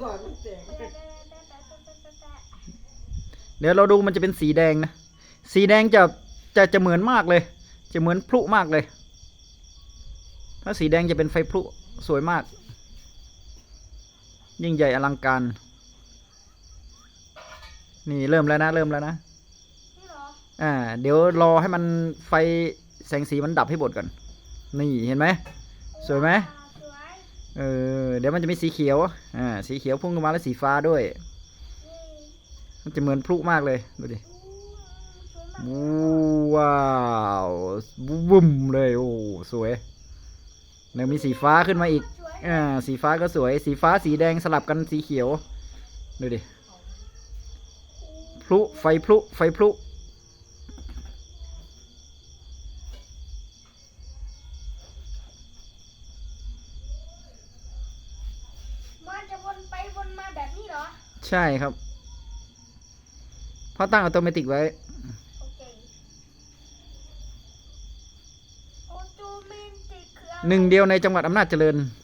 หลอดมันแตกเดี๋ยวเราดูมันจะเป็นสีแดงนะ สีแดงจะจะจะเหมือนมากเลย จะเหมือนพลุมากเลย ถ้าสีแดงจะเป็นไฟพลุสวยมาก ยิ่งใหญ่อลังการ นี่เริ่มแล้วนะ เริ่มแล้วนะอ่า เดี๋ยวรอให้มันไฟแสงสีมันดับให้หมดก่อน นี่เห็นไหม สวยไหม เออเดี๋ยวมันจะมีสีเขียว อ่า สีเขียวพุ่งขึ้นมาแล้วสีฟ้าด้วย มันจะเหมือนพลุมากเลย ดูดิ ว้าวบุ้มเลย โอ้ สวยเดี๋ยวมีสีฟ้าขึ้นมาอีก อ่า สีฟ้าก็สวย สีฟ้าสีแดงสลับกันสีเขียว ดูดิ พลุ ไฟพลุ ไฟพลุ มันจะวนไปวนมาแบบนี้เหรอ ใช่ครับเพราะตั้งอัตโนมัติไว้ โอเคโอจูเมนติกคืออะไรหนึ่งเดียวในจังหวัดอำนาจเจริญโ